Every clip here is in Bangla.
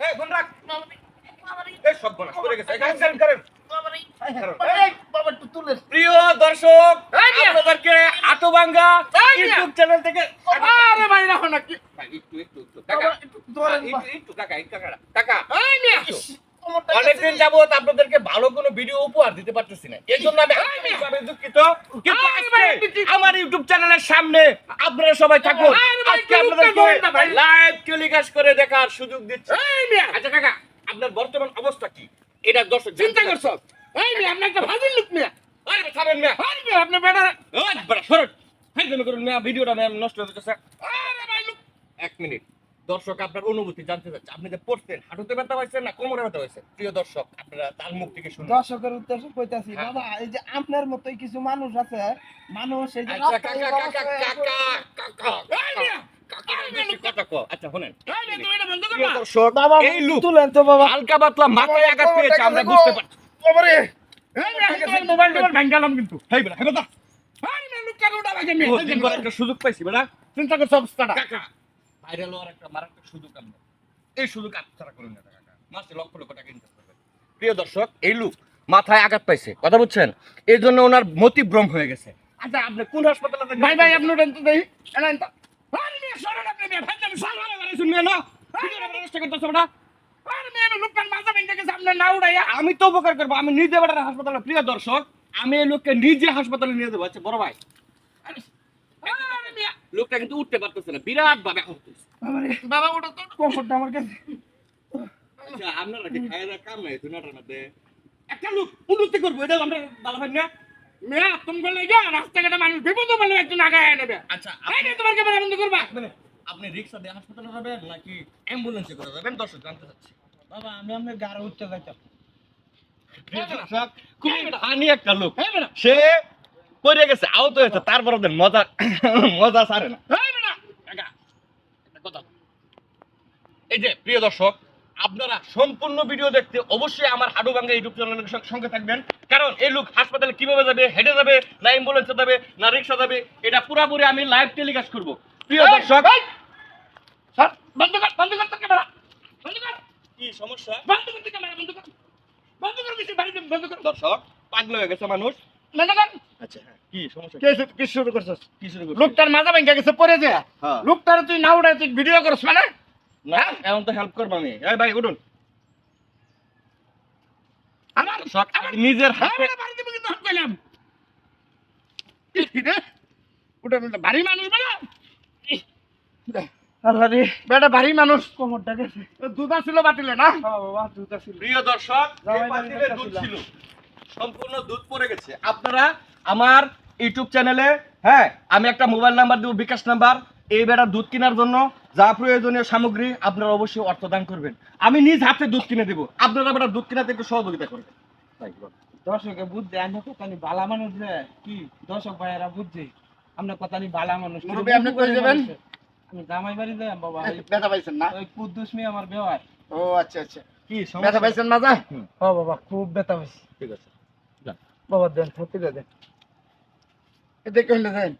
এই ফোন রাখ। এই সব বনাস করে গেছে। এই গান করেন। বাবা একটু তুলে প্রিয় দর্শক আপনাদেরকে আটোবাঙ্গা ইউটিউব চ্যানেল থেকে আরে ভাই রাখো না কি? একটু একটু একটু কাকা একটু ধরেন একটু একটু কাকা কাকা কাকা এই মিয়া। একটু। কোমরটা অনেকদিন যাবত আপনাদেরকে ভালো কোনো ভিডিও উপহার দিতে পারতেছি না। এর জন্য আমি দুঃখিত কিন্তু আরে আমার ইউটিউব চ্যানেলের সামনে আপনারা সবাই থাকুন। আজকে আপনাদের। লাইভ টেলিকাস্ট করে দেখার সুযোগ দিচ্ছি। এই মিয়া। আচ্ছা কাকা আপনার বর্তমান অবস্থা কি? এটা দর্শক চিন্তা করছ? এই মিয়া আপনি একটা ভাজির লোক মিয়া। আরে ছাড়েন মিয়া। আরে মিয়া আপনি বেটা ওই বড় সরট হাই করুন মিয়া ভিডিওটা মিয়া নষ্ট হয়ে যাচ্ছে। আরে ভাই লোক। এক মিনিট। দর্শক আপনার অনুভূতি জানতে চাচ্ছে। আপনি যে পড়ছেন হাঁটুতে ব্যথা হয়েছে না কোমরে ব্যথা হয়েছে প্রিয় দর্শক আপনারা তার মুখ থেকে শুনুন। দর্শকের উদ্দেশ্যে কইতাছি হ্যাঁ। বাবা এই যে আপনার মতোই কিছু মানুষ আছে মানুষ এই যে আচ্ছা কাকা কাকা কাকা কাকা। আচ্ছা সুযোগ পাইছি বেটা। চিন্তা করছ হওয়ার একটা মারাত্মক সুযোগ আমরা এই সুযোগ আত্মসারা করুন না মাসে লক্ষ লক্ষ টাকা ইনকাম করবেন প্রিয় দর্শক এই লোক মাথায় আঘাত পাইছে। কথা বুঝছেন? এই জন্য ওনার মতিভ্রম হয়ে গেছে। আচ্ছা আপনি কোন হাসপাতালে ভাই ভাই আপনি উঠেন তো এলেন তো। আরে মিয়া সরেন আপনি মিয়া ভাই আমি শুনবেন না? আমি লোকটার মাথা ভেঙে গেছে আপনি না উড়াইয়া। আমি তো উপকার করব। আমি নিজে বেটার হাসপাতালে প্রিয় দর্শক আমি এই লোককে নিজে হাসপাতালে নিয়ে দেবো আচ্ছা বড় ভাই। লোকটা কিন্তু উঠতে পারতেছে না। বিরাট ভাবে আহত বাবা ওটা তো। কমরটা আমার কাছে। আচ্ছা আপনারা কি খায় কাম নাই? দুনাটার মধ্যে? একটা লোক উন্নতি করব এটা আমরা ভালো হয় না। মিয়া তুমি বলে গিয়া রাস্তাঘাটে মানুষ বিপদ বলে নেবে। আচ্ছা এই তোমার ক্যামেরা বন্ধ করবা। মানে আপনি রিক্সা দিয়ে হাসপাতালে যাবেন নাকি অ্যাম্বুলেন্সে করে যাবেন? দর্শক জানতে চাচ্ছি। বাবা আমি আপনার গাড়ি উঠতে যাইতাম। হানি একটা লোক। সে পড়ে গেছে আহত হয়েছে তারপর মজা মজা সারে না এই বেটা কাকা, একটা কথা। এই যে প্রিয় দর্শক আপনারা সম্পূর্ণ ভিডিও দেখতে অবশ্যই আমার হাডুবাঙ্গা ইউটিউব চ্যানেলের সঙ্গে- থাকবেন। কারণ এই লোক হাসপাতালে কীভাবে যাবে হেঁটে যাবে না অ্যাম্বুলেন্সে যাবে না রিক্সা যাবে এটা পুরোপুরি আমি লাইভ টেলিকাস্ট করব। প্রিয় দর্শক সর, বন্ধ কর বন্ধ কর ক্যামেরা বন্ধ কর। কি সমস্যা? বন্ধ কর ক্যামেরা বন্ধ কর। বন্ধ কর কিছু বাড়ি বন্ধ কর। দর্শক পাগল হয়ে গেছে মানুষ। বন্ধ কর। আচ্ছা হ্যাঁ কি সমস্যা? কি শুরু করছস? কি শুরু করছিস? লোকটার মাথা ভেঙে গেছে পড়ে যে। হ্যাঁ। লোকটার তুই না উড়াই তুই ভিডিও করছ মানে? না এমন তো হেল্প করব আমি এই ভাই উঠুন। আমার দর্শক, নিজের হ্যাঁ হাতে বাড়ি দিব কিন্তু হাত পেলাম কি রে। ওটা বেটা ভারী মানুষ বেটা ইহ, বেটা ভারী মানুষ। কোমরটা গেছে। দুধ ছিল বাটিলে না? হ্যাঁ বাবা জুতা ছিল প্রিয় দর্শক দুধ ছিল। সম্পূর্ণ দুধ পড়ে গেছে। আপনারা আমার ইউটিউব চ্যানেলে হ্যাঁ আমি একটা মোবাইল নাম্বার দেবো বিকাশ নাম্বার এই বেড়া দুধ কেনার জন্য যা প্রয়োজনীয় সামগ্রী আপনারা অবশ্যই অর্থ দান করবেন। আমি নিজ হাতে দুধ কিনে দেবো। আপনারা বেটা দুধ কিনাতে একটু সহযোগিতা করবেন। দর্শকে বুঝছে আমি কথা নি বালা মানুষ রে। কি? দর্শক ভাইয়েরা বুঝছে আমরা কথা নি বালা মানুষ। আপনি কই যাবেন? আমি জামাই বাড়ি যাই বাবা। ব্যথা পাইছেন না? ওই কুদ্দুস মেয়ে আমার বেওয়ার। ও আচ্ছা আচ্ছা। কি ব্যথা পাইছেন মাজা? ও বাবা খুব ব্যথা হয়েছে ঠিক আছে। বাবা দেন দেন। এতে কইলে যাই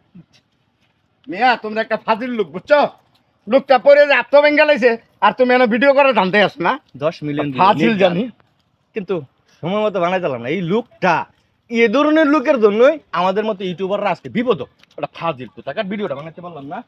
মিয়া তোমরা একটা ফাজিল লোক বুঝছ? লোকটা পরে যে আত্ম বেঙ্গালাইছে আর তুমি এনে ভিডিও করে জানতে আস না? দশ মিলিয়ন ফাজিল জানি। কিন্তু সময় মতো বানাই দিলাম না। এই লোকটা এ ধরনের লোকের জন্যই আমাদের মতো ইউটিউবাররা আজকে বিপদ ওটা ফাজিল তো তাকে ভিডিওটা বানাতে পারলাম না।